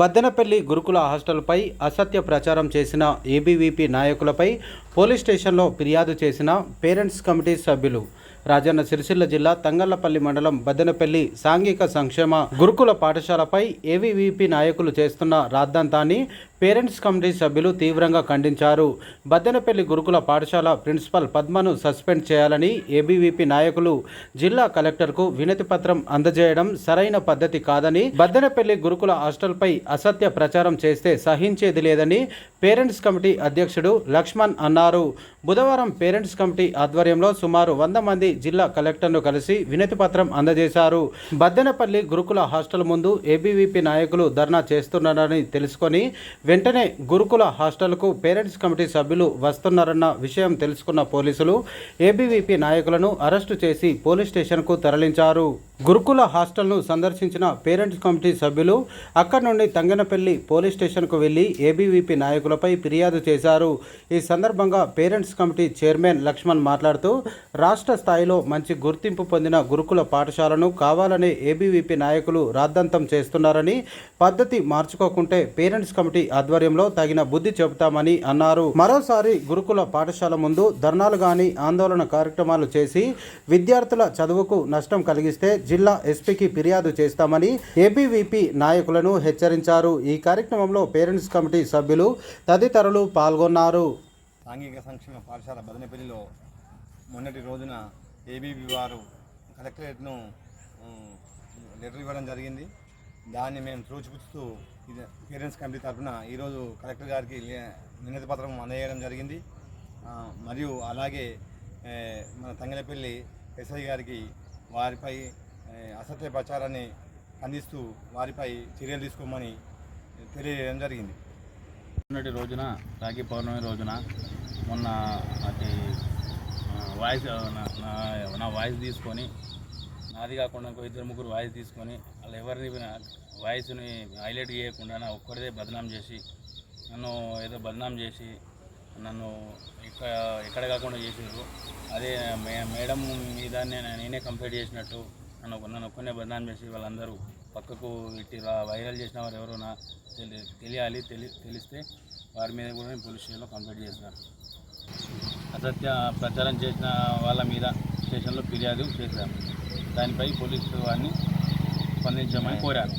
బద్దెనపల్లి గురుకుల హాస్టల్పై అసత్య ప్రచారం చేసిన ఏబీవీపీ నాయకులపై పోలీస్ స్టేషన్లో ఫిర్యాదు చేసిన పేరెంట్స్ కమిటీ సభ్యులు. రాజన్న సిరిసిల్ల జిల్లా తంగళ్ళపల్లి మండలం బద్దెనపల్లి సాంఘిక సంక్షేమ గురుకుల పాఠశాలపై ఏవీవీపీ నాయకులు చేస్తున్న రాద్ధాంతాన్ని పేరెంట్స్ కమిటీ సభ్యులు తీవ్రంగా ఖండించారు. బద్దెనపల్లి గురుకుల పాఠశాల ప్రిన్సిపల్ పద్మను సస్పెండ్ చేయాలని ఏబీవీపీ నాయకులు జిల్లా కలెక్టర్కు వినతి పత్రం అందజేయడం సరైన పద్ధతి కాదని బద్దెనపల్లి గురుకుల హాస్టల్పై అసత్య ప్రచారం చేస్తే సహించేది లేదని పేరెంట్స్ కమిటీ అధ్యక్షుడు లక్ష్మణ్ అన్నారు. బుధవారం పేరెంట్స్ కమిటీ ఆధ్వర్యంలో సుమారు వంద మంది జిల్లా కలెక్టర్ను కలిసి వినతి పత్రం అందజేశారు. బద్దెనపల్లి గురుకుల హాస్టల్ ముందు ఏబీవీపీ నాయకులు ధర్నా చేస్తున్నారని తెలుసుకొని వెంటనే గురుకుల హాస్టల్కు పేరెంట్స్ కమిటీ సభ్యులు వస్తున్నారన్న విషయం తెలుసుకున్న పోలీసులు ఏబీవీపీ నాయకులను అరెస్టు చేసి పోలీస్ స్టేషన్కు తరలించారు. గురుకుల హాస్టల్ను సందర్శించిన పేరెంట్స్ కమిటీ సభ్యులు అక్కడి నుండి తంగనపల్లి పోలీస్ స్టేషన్కు వెళ్ళి ఏబీవీపీ నాయకులపై ఫిర్యాదు చేశారు. ఈ సందర్భంగా పేరెంట్స్ కమిటీ చైర్మన్ లక్ష్మణ్ మాట్లాడుతూ రాష్ట్ర స్థాయిలో మంచి గుర్తింపు పొందిన గురుకుల పాఠశాలను కావాలనే ఏబీవీపీ నాయకులు రాద్ధాంతం చేస్తున్నారని పద్ధతి మార్చుకోకుంటే పేరెంట్స్ కమిటీ ఆధ్వర్యంలో తగిన బుద్ధి చెబుతామని అన్నారు. మరోసారి గురుకుల పాఠశాల ముందు ధర్నాలు గాని ఆందోళన కార్యక్రమాలు చేసి విద్యార్థుల చదువుకు నష్టం కలిగిస్తే జిల్లా ఎస్పీకి ఫిర్యాదు చేస్తామని ఏబీవీపీ నాయకులను హెచ్చరించారు. ఈ కార్యక్రమంలో పేరెంట్స్ కమిటీ సభ్యులు తదితరులు పాల్గొన్నారు. సాంఘిక సంక్షేమ పాఠశాల బదనపల్లిలో మొన్నటి రోజున ఏబీబీ వారు కలెక్టరేట్ను లెటర్ ఇవ్వడం జరిగింది. దాన్ని మేము త్రోచిపుచ్చుతూ ఇది పేరెంట్స్ కమిటీ తరఫున ఈరోజు కలెక్టర్ గారికి లే- వినతి పత్రం అందజేయడం జరిగింది. మరియు అలాగే మన తంగలపల్లి ఎస్ఐ గారికి వారిపై అసత్య ప్రచారాన్ని అందిస్తూ వారిపై చర్యలు తీసుకోమని తెలియజేయడం జరిగింది. మొన్నటి రోజున రాఖీ పౌర్ణమి రోజున మొన్న అది వాయిస్ నా వాయిస్ తీసుకొని నాది కాకుండా ఇంకో ఇద్దరు ముగ్గురు వాయిస్ తీసుకొని వాళ్ళు ఎవరిని వాయిస్ని హైలైట్ చేయకుండా నా ఒక్కరిదే బదనాం చేసి నన్ను ఏదో బదనాం చేసి నన్ను ఇక్కడ ఎక్కడ కాకుండా చేసారు అదే మే మేడం మీద నేను నేనే కంప్లైంట్ చేసినట్టు నన్ను ఒక- నన్ను ఒక్కనే బదనాం చేసి వాళ్ళందరూ పక్కకు ఇట్టి వైరల్ చేసిన వారు ఎవరో నా తెలి తెలియాలి తెలి తెలిస్తే వారి మీద కూడా నేను పోలీస్ స్టేషన్లో కంప్లైంట్ చేస్తాను అసత్య ప్రచారం చేసిన వాళ్ళ మీద స్టేషన్లో ఫిర్యాదు చేశాను. దానిపై పోలీసు వారిని స్పందించమని కోరాను